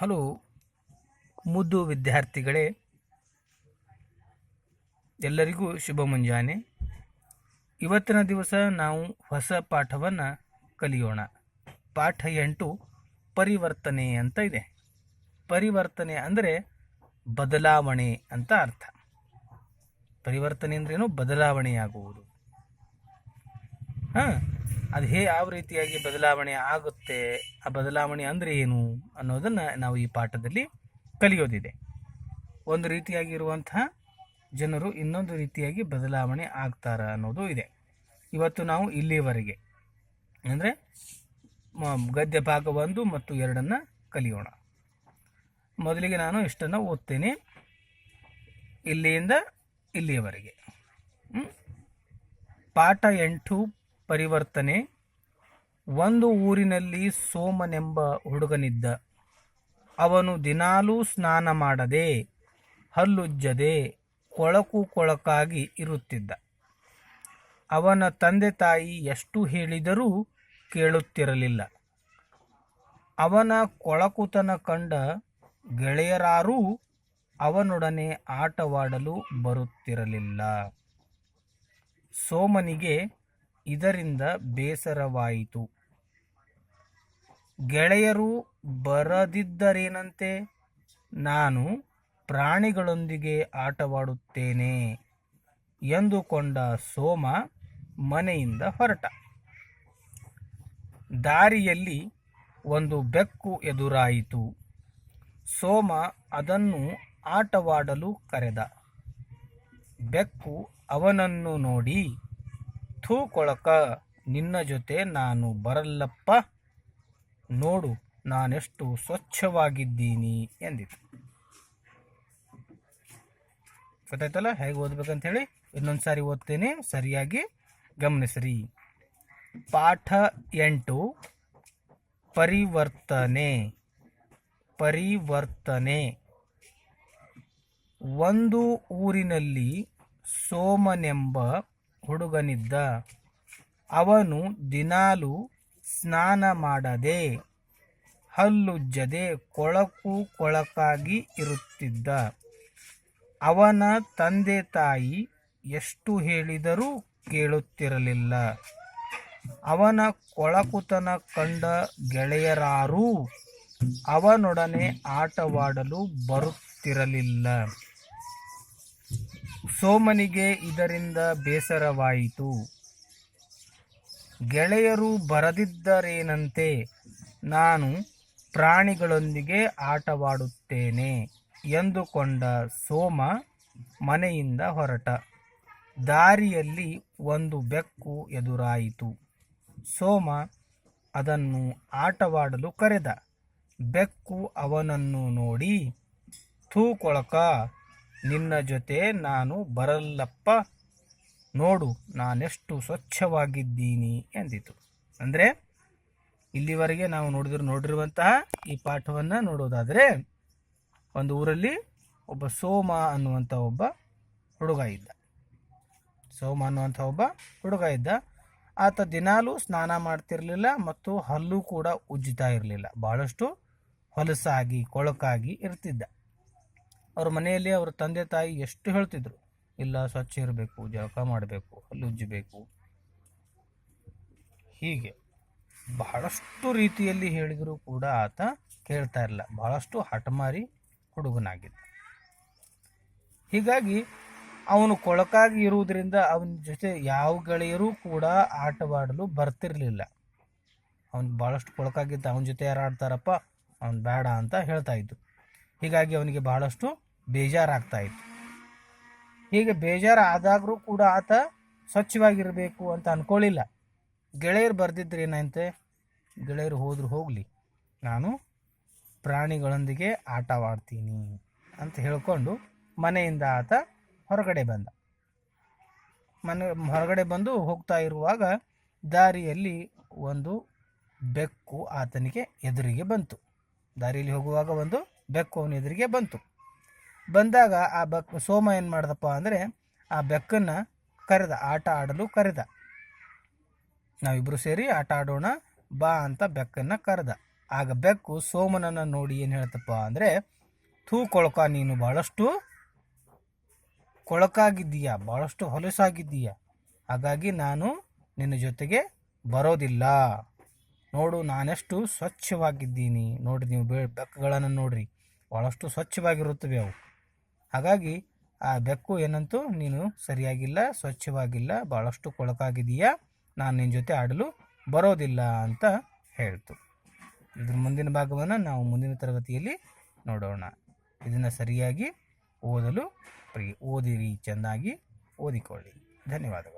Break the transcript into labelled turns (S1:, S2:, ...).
S1: Hello ಮುದ್ದು ವಿದ್ಯಾರ್ಥಿಗಳೇ, ಎಲ್ಲರಿಗೂ ಶುಭ ಮುಂಜಾನೆ. ಇವತ್ತಿನ ದಿವಸ ನಾವು ಹೊಸ ಪಾಠವನ್ನು ಕಲಿಯೋಣ. ಪಾಠ ಎಂಟು, ಪರಿವರ್ತನೆ ಅಂತ ಇದೆ. ಪರಿವರ್ತನೆ ಅಂದರೆ ಬದಲಾವಣೆ ಅಂತ ಅರ್ಥ. ಪರಿವರ್ತನೆ ಅಂದ್ರೇನು ಬದಲಾವಣೆಯಾಗುವುದು. ಹಾಂ? ಅದು ಹೇ ಯಾವ ರೀತಿಯಾಗಿ ಬದಲಾವಣೆ ಆಗುತ್ತೆ, ಆ ಬದಲಾವಣೆ ಅಂದರೆ ಏನು ಅನ್ನೋದನ್ನು ನಾವು ಈ ಪಾಠದಲ್ಲಿ ಕಲಿಯೋದಿದೆ. ಒಂದು ರೀತಿಯಾಗಿರುವಂತಹ ಜನರು ಇನ್ನೊಂದು ರೀತಿಯಾಗಿ ಬದಲಾವಣೆ ಆಗ್ತಾರ ಅನ್ನೋದು ಇದೆ. ಇವತ್ತು ನಾವು ಇಲ್ಲಿಯವರೆಗೆ ಅಂದರೆ ಗದ್ಯ ಭಾಗ ಒಂದು ಮತ್ತು ಎರಡನ್ನು ಕಲಿಯೋಣ. ಮೊದಲಿಗೆ ನಾನು ಇಷ್ಟನ್ನು ಓದ್ತೇನೆ. ಇಲ್ಲಿಯಿಂದ ಇಲ್ಲಿಯವರೆಗೆ. ಪಾಠ ಎಂಟು ಪರಿವರ್ತನೆ. ಒಂದು ಊರಿನಲ್ಲಿ ಸೋಮನೆಂಬ ಹುಡುಗನಿದ್ದ. ಅವನು ದಿನಾಲೂ ಸ್ನಾನ ಮಾಡದೆ, ಹಲ್ಲುಜ್ಜದೆ, ಕೊಳಕು ಕೊಳಕಾಗಿ ಇರುತ್ತಿದ್ದ. ಅವನ ತಂದೆ ತಾಯಿ ಎಷ್ಟು ಹೇಳಿದರೂ ಕೇಳುತ್ತಿರಲಿಲ್ಲ. ಅವನ ಕೊಳಕುತನ ಕಂಡ ಗೆಳೆಯರಾರೂ ಅವನೊಡನೆ ಆಟವಾಡಲು ಬರುತ್ತಿರಲಿಲ್ಲ. ಸೋಮನಿಗೆ ಇದರಿಂದ ಬೇಸರವಾಯಿತು. ಗೆಳೆಯರು ಬರದಿದ್ದರೇನಂತೆ? ನಾನು ಪ್ರಾಣಿಗಳೊಂದಿಗೆ ಆಟವಾಡುತ್ತೇನೆ ಎಂದುಕೊಂಡ ಸೋಮ ಮನೆಯಿಂದ ಹೊರಟ. ದಾರಿಯಲ್ಲಿ ಒಂದು ಬೆಕ್ಕು ಎದುರಾಯಿತು. ಸೋಮ ಅದನ್ನು ಆಟವಾಡಲು ಕರೆದ. ಬೆಕ್ಕು ಅವನನ್ನು ನೋಡಿ ಥೂ ಕೊಳಕ ನಿನ್ನ ಜೊತೆ ನಾನು ಬರಲ್ಲಪ್ಪ. ನೋಡು, ನಾನೆಷ್ಟು ಸ್ವಚ್ಛವಾಗಿದ್ದೀನಿ ಎಂದಿತು. ಗೊತ್ತಾಯ್ತಲ್ಲ? ಹೇಗೆ ಓದ್ಬೇಕಂತ ಹೇಳಿ ಇನ್ನೊಂದು ಸಾರಿ ಓದ್ತೇನೆ. ಸರಿಯಾಗಿ ಗಮನಿಸ್ರಿ. ಪಾಠ ಎಂಟು. ಪರಿವರ್ತನೆ. ಪರಿವರ್ತನೆ. ಒಂದು ಊರಿನಲ್ಲಿ ಸೋಮನೆಂಬ ಹುಡುಗನಿದ್ದ. ಅವನು ದಿನಾಲು ಸ್ನಾನ ಮಾಡದೆ, ಹಲ್ಲುಜ್ಜದೆ ಕೊಳಕು ಕೊಳಕಾಗಿ ಇರುತ್ತಿದ್ದ. ಅವನ ತಂದೆ ತಾಯಿ ಎಷ್ಟು ಹೇಳಿದರೂ ಕೇಳುತ್ತಿರಲಿಲ್ಲ. ಅವನ ಕೊಳಕುತನ ಕಂಡ ಗೆಳೆಯರಾರೂ ಅವನೊಡನೆ ಆಟವಾಡಲು ಬರುತ್ತಿರಲಿಲ್ಲ. ಸೋಮನಿಗೆ ಇದರಿಂದ ಬೇಸರವಾಯಿತು. ಗೆಳೆಯರು ಬರದಿದ್ದರೇನಂತೆ ನಾನು ಪ್ರಾಣಿಗಳೊಂದಿಗೆ ಆಟವಾಡುತ್ತೇನೆ ಎಂದುಕೊಂಡ ಸೋಮ ಮನೆಯಿಂದ ಹೊರಟ. ದಾರಿಯಲ್ಲಿ ಒಂದು ಬೆಕ್ಕು ಎದುರಾಯಿತು. ಸೋಮ ಅದನ್ನು ಆಟವಾಡಲು ಕರೆದ. ಬೆಕ್ಕು ಅವನನ್ನು ನೋಡಿ, ಥೂ ಕೊಳಕ ನಿನ್ನ ಜೊತೆ ನಾನು ಬರಲ್ಲಪ್ಪ. ನೋಡು, ನಾನೆಷ್ಟು ಸ್ವಚ್ಛವಾಗಿದ್ದೀನಿ ಎಂದಿತು. ಅಂದರೆ, ಇಲ್ಲಿವರೆಗೆ ನಾವು ನೋಡಿದ್ರು, ನೋಡಿರುವಂತಹ ಈ ಪಾಠವನ್ನು ನೋಡೋದಾದರೆ, ಒಂದು ಊರಲ್ಲಿ ಒಬ್ಬ ಸೋಮ ಅನ್ನುವಂಥ ಒಬ್ಬ ಹುಡುಗ ಇದ್ದ. ಸೋಮ ಅನ್ನುವಂಥ ಒಬ್ಬ ಹುಡುಗ ಇದ್ದ. ಆತ ದಿನಾಲೂ ಸ್ನಾನ ಮಾಡ್ತಿರಲಿಲ್ಲ ಮತ್ತು ಹಲ್ಲು ಕೂಡ ಉಜ್ಜುತ್ತಾ ಇರಲಿಲ್ಲ. ಭಾಳಷ್ಟು ಹೊಲಸಾಗಿ, ಕೊಳಕಾಗಿ ಇರ್ತಿದ್ದ. ಅವ್ರ ಮನೆಯಲ್ಲಿ ಅವ್ರ ತಂದೆ ತಾಯಿ ಎಷ್ಟು ಹೇಳ್ತಿದ್ರು, ಇಲ್ಲ, ಸ್ವಚ್ಛ ಇರಬೇಕು, ಜಳಕ ಮಾಡಬೇಕು, ಹಲ್ಲು ಹೀಗೆ ಬಹಳಷ್ಟು ರೀತಿಯಲ್ಲಿ ಹೇಳಿದರೂ ಕೂಡ ಆತ ಕೇಳ್ತಾ ಇರಲಿಲ್ಲ. ಬಹಳಷ್ಟು ಹಠಮಾರಿ ಹುಡುಗನಾಗಿದ್ದ. ಹೀಗಾಗಿ ಅವನು ಕೊಳಕಾಗಿ ಇರುವುದರಿಂದ ಅವನ ಜೊತೆ ಯಾವ ಗೆಳೆಯರೂ ಕೂಡ ಆಟವಾಡಲು ಬರ್ತಿರಲಿಲ್ಲ. ಅವನು ಭಾಳಷ್ಟು ಕೊಳಕಾಗಿದ್ದ, ಅವನ ಜೊತೆ ಯಾರು ಆಡ್ತಾರಪ್ಪ, ಅವನು ಬೇಡ ಅಂತ ಹೇಳ್ತಾ ಇದ್ದು. ಹೀಗಾಗಿ ಅವನಿಗೆ ಬಹಳಷ್ಟು ಬೇಜಾರಾಗ್ತಾ ಇತ್ತು ಹೀಗೆ ಬೇಜಾರು ಆದಾಗರೂ ಕೂಡ ಆತ ಸ್ವಚ್ಛವಾಗಿರಬೇಕು ಅಂತ ಅಂದ್ಕೊಳ್ಳಿಲ್ಲ ಗೆಳೆಯರು ಬರ್ದಿದ್ರೇನಂತೆ ಗೆಳೆಯರು ಹೋದ್ರು ಹೋಗಲಿ. ನಾನು ಪ್ರಾಣಿಗಳೊಂದಿಗೆ ಆಟವಾಡ್ತೀನಿ ಅಂತ ಹೇಳಿಕೊಂಡು ಮನೆಯಿಂದ ಆತ ಹೊರಗಡೆ ಬಂದ. ಮನೆ, ಹೊರಗಡೆ ಬಂದು ಹೋಗ್ತಾ ಇರುವಾಗ ದಾರಿಯಲ್ಲಿ ಒಂದು ಬೆಕ್ಕು ಆತನಿಗೆ ಎದುರಿಗೆ ಬಂತು. ದಾರಿಯಲ್ಲಿ ಹೋಗುವಾಗ ಒಂದು ಬೆಕ್ಕು ಅವನ ಎದುರಿಗೆ ಬಂತು. ಬಂದಾಗ ಆ ಬೆಕ್ಕು ಸೋಮ ಏನು ಮಾಡ್ದಪ್ಪ ಅಂದರೆ ಆ ಬೆಕ್ಕನ್ನು ಕರೆದ, ಆಟ ಆಡಲು ಕರೆದ. ನಾವಿಬ್ಬರು ಸೇರಿ ಆಟ ಆಡೋಣ, ಬಾ ಅಂತ ಬೆಕ್ಕನ್ನು ಕರೆದ. ಆಗ ಬೆಕ್ಕು ಸೋಮನನ್ನು ನೋಡಿ ಏನು ಹೇಳ್ತಪ್ಪ ಅಂದರೆ, ಥೂ ಕೊಳಕ, ನೀನು ಭಾಳಷ್ಟು ಕೊಳಕಾಗಿದ್ದೀಯ ಭಾಳಷ್ಟು ಹೊಲಸಾಗಿದ್ದೀಯ. ಹಾಗಾಗಿ ನಾನು ನಿನ್ನ ಜೊತೆಗೆ ಬರೋದಿಲ್ಲ. ನೋಡು, ನಾನೆಷ್ಟು ಸ್ವಚ್ಛವಾಗಿದ್ದೀನಿ. ನೋಡಿ, ನೀವು ಬೆ, ಬೆಕ್ಕುಗಳನ್ನು ನೋಡ್ರಿ. ಭಾಳಷ್ಟು ಸ್ವಚ್ಛವಾಗಿರುತ್ತವೆ ಅವು. ಹಾಗಾಗಿ ಆ ಬೆಕ್ಕು ಏನಂತೂ ನೀನು ಸರಿಯಾಗಿಲ್ಲ, ಸ್ವಚ್ಛವಾಗಿಲ್ಲ ಭಾಳಷ್ಟು ಕೊಳಕಾಗಿದೆಯಾ? ನಾನು ನಿನ್ನ ಜೊತೆ ಆಡಲು ಬರೋದಿಲ್ಲ ಅಂತ ಹೇಳ್ತು. ಇದ್ರ ಮುಂದಿನ ಭಾಗವನ್ನು ನಾವು ಮುಂದಿನ ತರಗತಿಯಲ್ಲಿ ನೋಡೋಣ. ಇದನ್ನು ಸರಿಯಾಗಿ ಓದಲು ಪ್ರಿ, ಓದಿರಿ, ಚೆನ್ನಾಗಿ ಓದಿಕೊಳ್ಳಿ. ಧನ್ಯವಾದಗಳು.